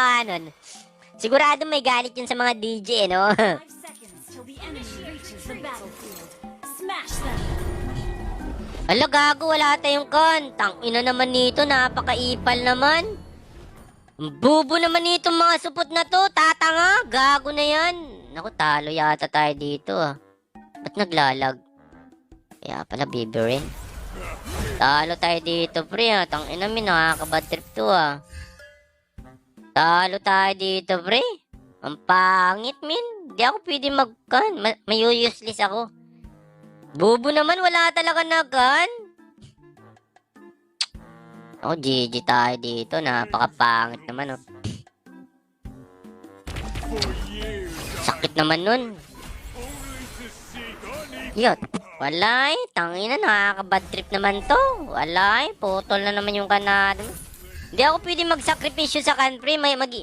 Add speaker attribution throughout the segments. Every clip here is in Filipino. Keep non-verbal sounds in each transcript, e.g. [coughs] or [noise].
Speaker 1: Ah, nun. Sigurado may galit yun sa mga DJ, no?
Speaker 2: Smash them!
Speaker 1: Ala, gago, wala tayong kan. Tangina naman nito, napakaipal naman. Bubo naman nito mga supot na to, tatanga, gago na yan. Naku, talo yata tayo dito ah. Ba't naglalag? Kaya pala bibirin. Talo tayo dito, pre ah. Tangina min, nakakabad trip to ah. Talo tayo dito, pre. Ang pangit, min. Di ako pwede mag-kan. Ma- may useless ako. Bobo naman, wala talaga na gun. Oh, GG tayo dito. Napakapangit naman, oh. Sakit naman nun. Yun. Walay, tangina, nakaka-bad trip naman to. Walay, putol na naman yung kanado. Hindi ako pwede magsakripisyo sa pre. May mag...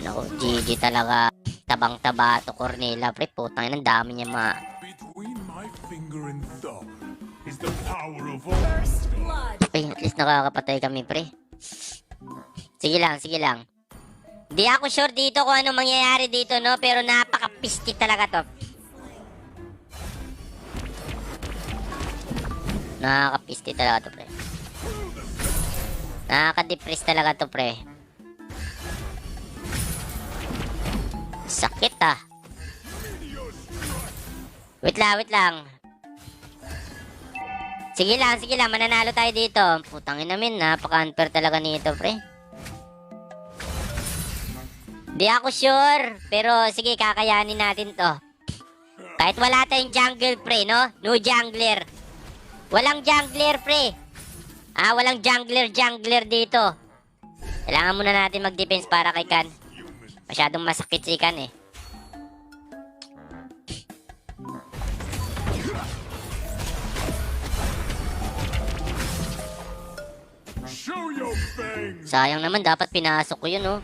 Speaker 1: Naku, GG talaga. Tabang-taba to, Cornelia, pre. Putang ina, ang dami niya ma...
Speaker 3: Between my finger and thumb is the power of all.
Speaker 2: First blood!
Speaker 1: Ay, at least nakakapatay kami, pre. Sige lang, sige lang. Di ako sure dito kung ano mangyayari dito, no? Pero napaka-pisti talaga to. Nakaka-pisti talaga to, pre. Nakaka-depress talaga to, pre. Sakit, ah. Wait lang, wait lang. Sige lang, sige lang, mananalo tayo dito. Putang ina min, napaka-unfair talaga nito, pre. Di ako sure, pero sige, kakayanin natin to. Kahit wala tayong jungle, pre, no? No jungler. Walang jungler, pre. Ah, walang jungler, jungler dito. Kailangan muna natin mag-defense para kay Kan. Masyadong masakit si Kan, eh. Sayang naman, dapat pinasok ko yun, oh.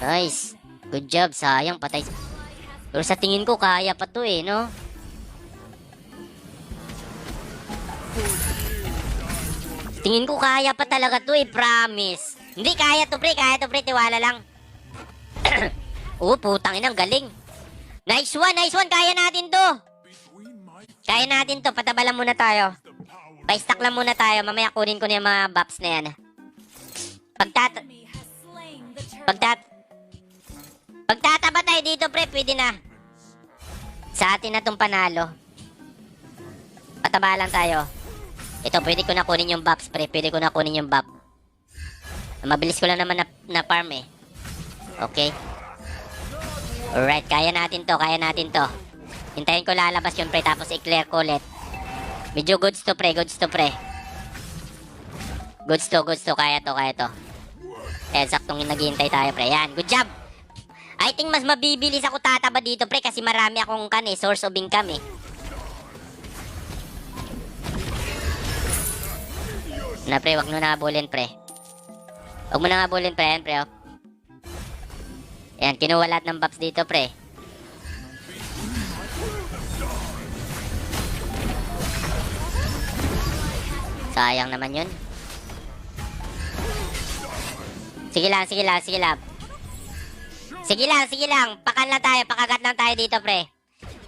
Speaker 1: Nice. Good job, sayang, patay. Pero sa tingin ko, kaya pa to eh, no? Tingin ko kaya pa talaga to eh, promise. Hindi, kaya to pre, kaya to pre, tiwala lang. [clears throat] oh, putang inang galing. Nice one, nice one, kaya natin to. Kaya natin to, patabalan muna tayo. Pa-stack lang muna tayo, mamaya kunin ko na yung mga buffs na yan.
Speaker 2: Turtle.
Speaker 1: Pagtat... Pagtataba tayo dito, pre, pwede na. Sa atin na tong panalo. Pataba lang tayo. Ito, pwede ko na kunin yung buffs, pre. Pwede ko na kunin yung buff. Mabilis ko lang naman na, na farm, eh. Okay. Alright, kaya natin to, kaya natin to. Hintayin ko lalabas yun, pre, tapos i-clear ko ulit. Medyo goods to, pre, goods to, pre. Goods to, goods to, kaya to, kaya to. Eh, saktong naghihintay tayo, pre. Yan, good job! I think mas mabibilis ako tataba dito, pre, kasi marami akong kan eh, source of income eh. Na, pre, wag mo na habulin, pre. Wag mo na habulin, pre, yan, pre, oh. Yan, kinuha lahat ng buffs dito, pre. Sayang naman yun. Sige lang, sige lang, sige lang. Sige lang, sige lang. Pakan lang tayo, pakagat lang tayo dito, pre.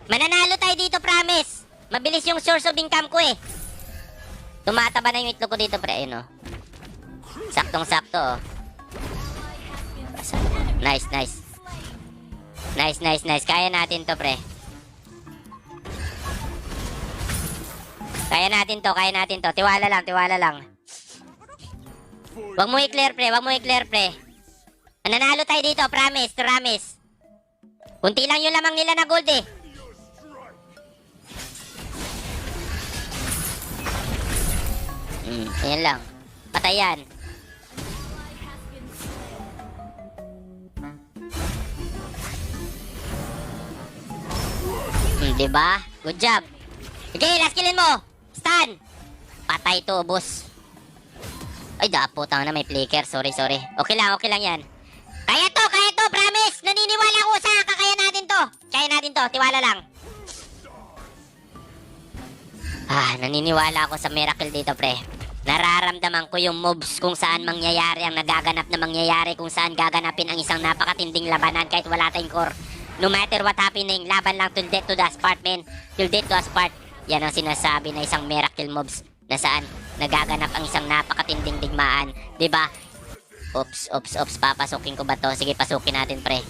Speaker 1: Mananalo tayo dito, promise. Mabilis yung source of income ko eh. Tumataba na yung itlog ko dito, pre. Ayun, oh. Saktong-sakto, oh. Nice, nice. Nice, nice, nice. Kaya natin to, pre. Kaya natin to, kaya natin to. Tiwala lang, tiwala lang. Wag mo i-clear, pre. Wag mo i-clear, pre. Nanalo tayo dito, promise, promise. Kunti lang yung lamang nila na gold eh. Hmm, ayan lang. Patay yan. Hmm, diba? Good job. Sige, last killin mo. Stun. Patay to, boss. Ay, dapo, tanga na may flicker. Sorry, sorry. Okay lang, okay lang yan. Kaya to, kaya to, promise! Naniniwala ko sa kakaya natin to. Kaya natin to, tiwala lang. Ah, naniniwala ako sa miracle dito, pre. Nararamdaman ko yung moves kung saan mangyayari ang nagaganap na mangyayari kung saan gaganapin ang isang napakatinding labanan kahit wala tayong core. No matter what happening, laban lang till death to the part, men. Till death to us part. Yan ang sinasabi na isang miracle moves na saan nagaganap ang isang napakatinding digmaan. 'Di ba? Oops, oops, oops. Papasukin ko ba to? Sige, pasukin natin, pre.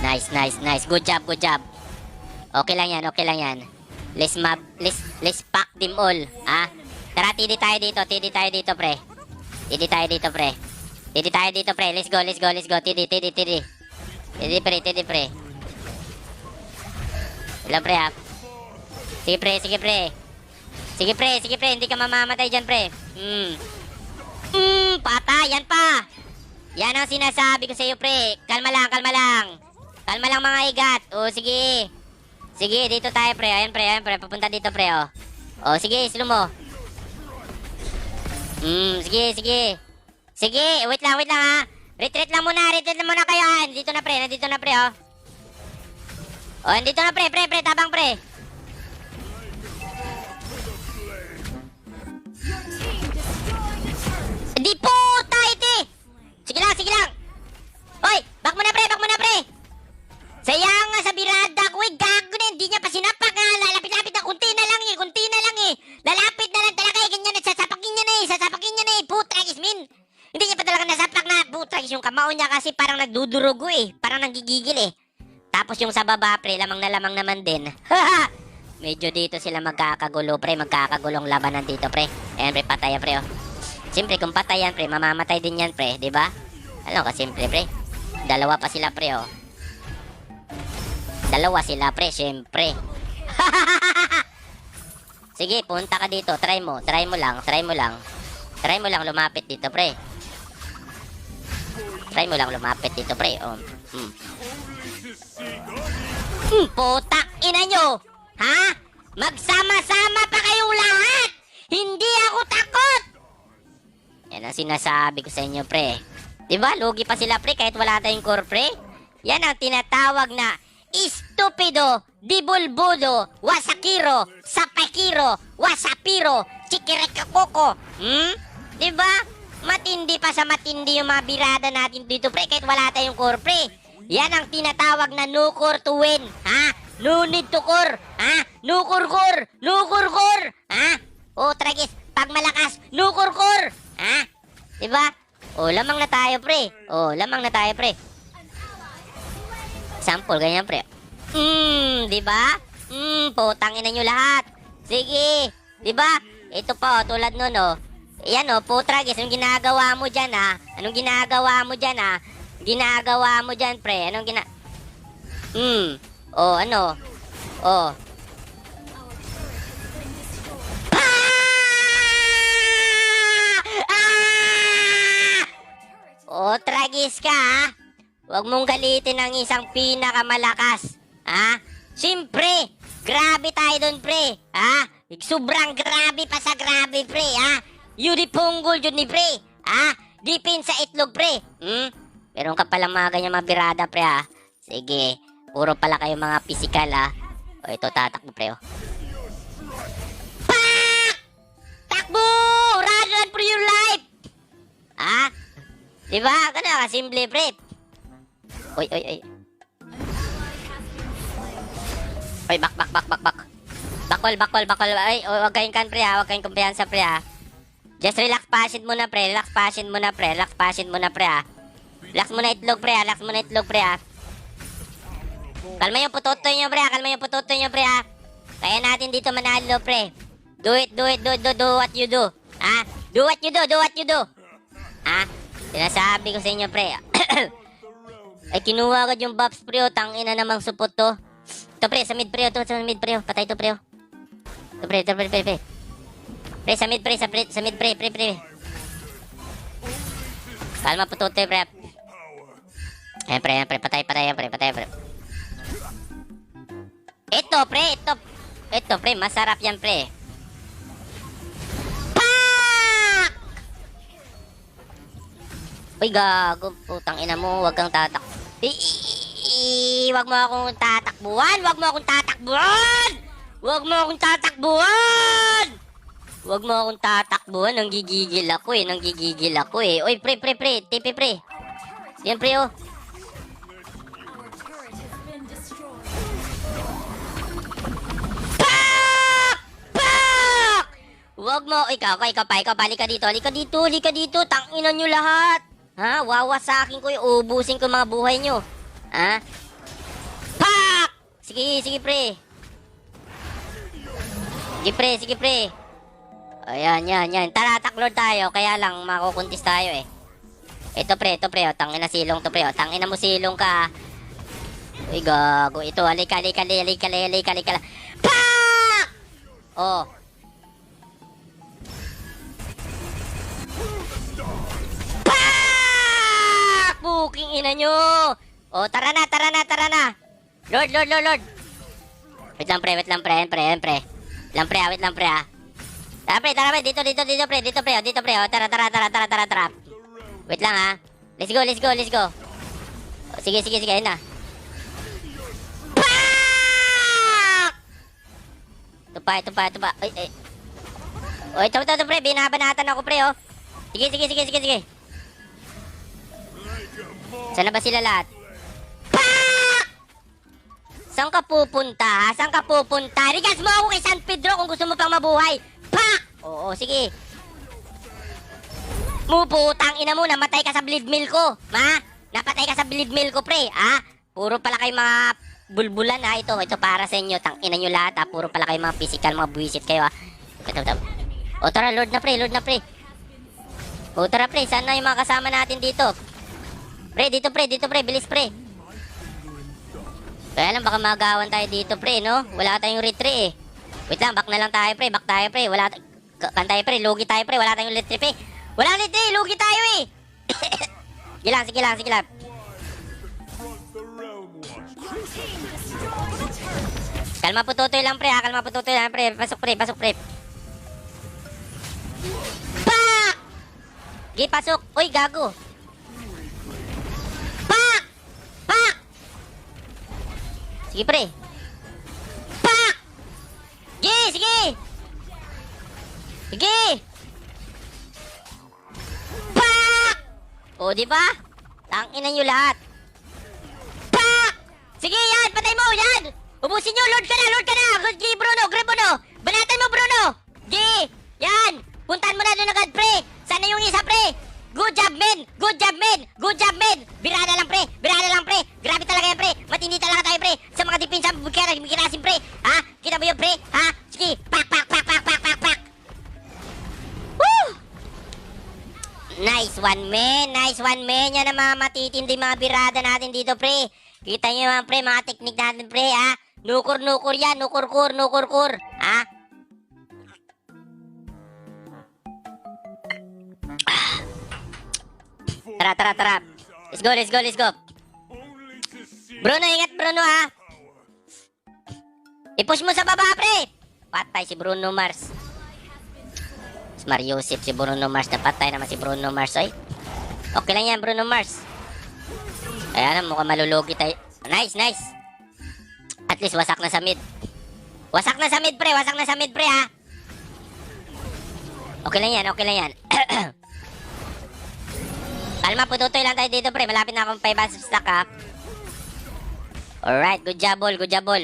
Speaker 1: Nice, nice, nice. Good job, good job. Okay lang yan, okay lang yan. Let's map, let's, let's pack them all. Ha? Tara, tidi tayo dito, tidi tayo dito, pre. Tidi tayo dito, pre. Tidi tayo dito, pre. Let's go, let's go, let's go. Tidi, tidi, tidi. Tidi, pre, tidi, pre. Hello, pre, ha? Sige, pre, sige, pre. Sige, pre, sige, pre. Hindi ka mamamatay dyan, pre. Hmm. Hmm, patay, yan pa. Yan ang sinasabi ko sa iyo, pre. Kalma lang, kalma lang. Kalma lang mga igat. O, sige. Sige, dito tayo, pre. Ayan, pre. Ayan, pre. Papunta dito, pre, oh. O, sige, slow mo. Hmm, sige, sige. Sige, wait lang, wait lang, ha. Retreat lang muna, retreat lang muna kayo, ha. Dito na, pre. Nandito na, pre, oh. O, nandito na, pre, pre, pre. Tabang, pre. Yung sa baba, pre, lamang na lamang naman din. [laughs] Medyo dito sila magkakagulo, pre, magkakagulong labanan dito, pre. Ayan, pre, patay yan, pre, oh. Siyempre, kung patay yan, pre, mamamatay din yan, pre, ba? Ano ka, simple, pre. Dalawa pa sila, pre, oh. Dalawa sila, pre, siyempre. [laughs] Sige, punta ka dito. Try mo. Try mo lang. Try mo lang. Try mo lang lumapit dito, pre. Try mo lang lumapit dito, pre. Oh. Hmm. Hmm, putak ina nyo! Ha? Magsama-sama pa kayong lahat! Hindi ako takot! Yan ang sinasabi ko sa inyo, pre. Di ba? Lugi pa sila, pre, kahit wala tayong core, pre. Yan ang tinatawag na Istupido, Dibulbudo, Wasakiro, Sapakiro, Wasapiro, Chikirekakoko. Hmm? Di ba? Matindi pa sa matindi yung mga birada natin dito, pre, kahit wala tayong core, pre. Yan ang tinatawag na core to win. Ha? No need to core. Ha? Core core. Ha? O, tragis, pag malakas, core. Ha? Diba? O, lamang na tayo, pre. O, lamang na tayo, pre. Sample, ganyan, pre. Hmm, di ba? Hmm, putang ina nyo lahat. Sige, di ba? Ito po, tulad nun, oh. Yan, oh, putragis, anong ginagawa mo dyan, ha? Anong ginagawa mo dyan, ha? Ginagawa mo dyan, pre. Anong gina... Hmm, oh, ano? Oh. Ah! Ah! Oh, tragis ka, ha? Huwag mong galitin ang isang pinakamalakas. Ha? Siyempre, grabe tayo doon, pre. Ha? Sobrang grabe pa sa grabe, pre, ha? Yuri punggol yun ni pre. Ha? Dipin sa itlog, pre. Hmm? Meron ka palang mga ganyan mga birada, pre, ha? Sige. Puro pala kayo mga physical, ha? O, ito, tatakbo, pre, oh. Pak! Takbo! Run, run for your life! Ha? Diba? Ganun ka, simple, pre. Oy, oy, oy. Oy, back, back, back, back, back. Bakol, bakol, bakol. Ay, huwag kayong kan, pre, ha? Huwag kayong kumpiyansa, pre, ha? Just relax passion muna, pre. Relax passion muna, pre. Relax passion muna, pre, ha? Relax muna itlog, pre, ha? Relax muna itlog, pre, ha? Kalma yung putotoy nyo, pre, ha? Kalma yung putotoy nyo, pre, ha? Kaya natin dito manalo, pre. Do it, do it, do, do, do what you do. Ha? Do what you do, do what you do. Ha? Sinasabi ko sa inyo, pre. [clears throat] Ay, kinuha agad yung buffs, pre, oh. Tangina namang supot to. Ito, pre, sa mid, pre, oh. Ito, sa mid, pre, oh. Patay to, pre, oh. Ito, pre, ito, pre, pre, pre. Pre, sa mid, pre, sa, pre, sa mid, pre, pre, pre. Kalma po, tote, pre. Ayan, pre, ayan, pre. Patay, patay, pre, patay, pre. Ito, pre, ito. Ito, pre, masarap yan, pre. Pak! Uy, gago. Putang ina mo, wag kang tatak. Wag mo akong tatakbuhan, wag mo akong tatakbuhan! Wag mo akong tatakbuhan! Huwag mo akong tatakbuhan. Nanggigigil ako eh. Nanggigigil ako eh. Oy, pre, pre, pre. Tipi, pre. Yan, pre, oh. Huwag mo. Ikaw, ikaw, ikaw pa, ikaw pa. Halika dito, halika dito, halika dito. Tanginan nyo lahat. Ha? Wawasakin ko yung ubusin ko mga buhay nyo. Ha? Pak! Sige, sige, pre. Sige, pre, sige, pre. Ayan, yan, yan. Tara, taklord tayo. Kaya lang, makukuntis tayo eh. Ito, pre, ito, pre. Oh. Tangin na silong to, pre. Oh. Tangin na mo silong ka. Uy, gago. Ito, halika, halika, halika, halika, halika, halika. Pak! Oh. Puking ina nyo! Oh, tara na, tara na, tara na. Lord, Lord, Lord, Lord. Wait lang, pre, wait lang, pre, pre, pre. Lang, pre, ah, wait lang, pre, ah. Tara, pre, tara, pre, dito, dito, dito, pre, dito, pre, oh, dito, pre, oh, tara, tara, tara, tara, tara, tara. Wait lang, ah. Let's go, let's go, let's go. Oh, sige, sige, sige, ayun na. Pak! Ito pa, ito pa, pa. Ay, ay. O, ito, ito, ito, pre. Binabanatan ako, pre, oh. Sige, sige, sige, sige, sige. Saan na ba sila lahat? Pak! Saan ka pupunta, ha? Saan ka pupunta? Rigas mo ako kay San Pedro kung gusto mo pang mabuhay. Pak! Oo, sige. Muputang ina mo, namatay ka sa bleed mill ko. Ma, napatay ka sa bleed mill ko, pre. Ha? Puro pala kayo mga bulbulan, ha? Ito, ito para sa inyo. Tang ina nyo lahat, ha? Puro pala kayo mga physical, mga buwisit kayo, ha? Ito, ito. O, tara, Lord na, pre. Lord na, pre. O, tara, pre. Saan na yung mga kasama natin dito? Pre, dito, pre. Dito, pre. Bilis, pre. Kaya lang, baka magawan tayo dito, pre, no? Wala tayong retry, eh. Wait lang, back na lang tayo, pre. Back tayo, pre. Wala. Kan tayo, pre. Lugi tayo, pre. Wala tayong retry, pre. Wala retry. Lugi tayo, eh. [coughs] sige lang, sige lang, sige lang. Kalma po tutoy lang, pre. Ha? Kalma po tutoy lang, pre. Pasok, pre. Pasok, pre. Pak! Gi, pasok. Uy, gago. Pak! Sige, pre. Pak! Gi, sige! Sige! Pak! O, di ba? Tangina nyo lahat. Pak! Sige, yan! Patay mo! Yan! Ubusin nyo! Lord ka na! Lord ka na! G, Bruno! Grab! Banatan mo, Bruno! G! Yan! Puntahan mo na doon agad, pre! Sana yung isa, pre! Good job, men! Good job, men! Good job, men! Birada lang, pre! Birada lang, pre! Grabe talaga yan, pre! Matindi talaga tayo, pre! Sa mga dipinsa, bukira, bukirasin, pre! Ha? Kita mo yun, pre? Ha? Sige! Pak, pak, pak, pak, pak, pak, pak! Woo! Nice one, man. Nice one, man. Yan ang mga matitindi mga birada natin dito, pre. Kita nyo naman, pre, mga teknik natin, pre, ha? Nukur-nukur yan. Nukur-kur, nukur-kur. Tara, tara, tara. Let's go, let's go, let's go. Bruno, ingat, Bruno, ha? I-push mo sa baba, pre. Patay si Bruno Mars. Si Mario Yusip, si Bruno Mars. Napatay naman si Bruno Mars, oy. Okay lang yan, Bruno Mars. Kaya na, mukhang malulugi tayo. Nice, nice. At least wasak na sa mid. Wasak na sa mid, pre. Wasak na sa mid, pre, ha? Okay lang yan, okay lang yan. [clears throat] Kalma, pututoy lang tayo dito, pre. Malapit na akong 5 bags of stock, ha? Alright, good job, all. Good job, all.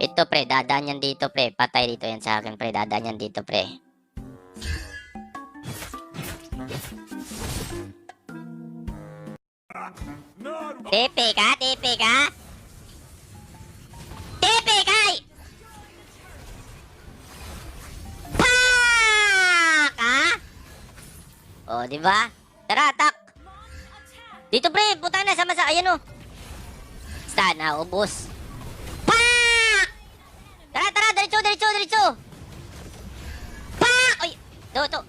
Speaker 1: Ito, pre. Dadaan yan dito, pre. Patay dito yan sa akin, pre. Dadaan yan dito, pre. Tepe ka? Tepe ka? O, di ba? Tara, attack! Dito, pre! Puta na, sama sa... Ayan, o. Stun, ha? Ubus. Pak! Tara, tara! Diretso, diretso, diretso! Pak! Uy! To, to.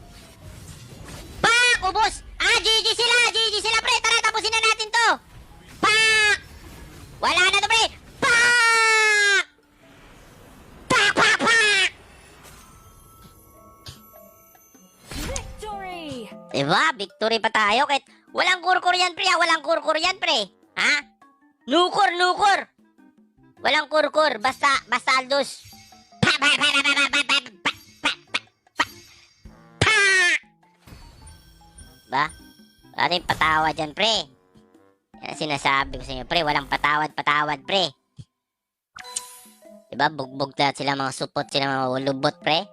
Speaker 1: Pak! Ubus! Ah, GG sila! GG sila, pre! Tara, tapusin na natin to! Pak! Wala na to, pre! Diba? Victory pa tayo kahit walang kurkur yan pre ha? Walang kurkur yan pre. Ha? Nukur, nukur. Walang kurkur. Basta, basta aldos. Pa, pa, pa, pa, pa, pa, pa, pa, pa, pa, pa. Ba? Wala rin patawad yan pre. Yan ang sinasabi ko sa inyo pre. Walang patawad, patawad pre. Diba? Bugbog na sila mga supot, sila mga ulubot pre.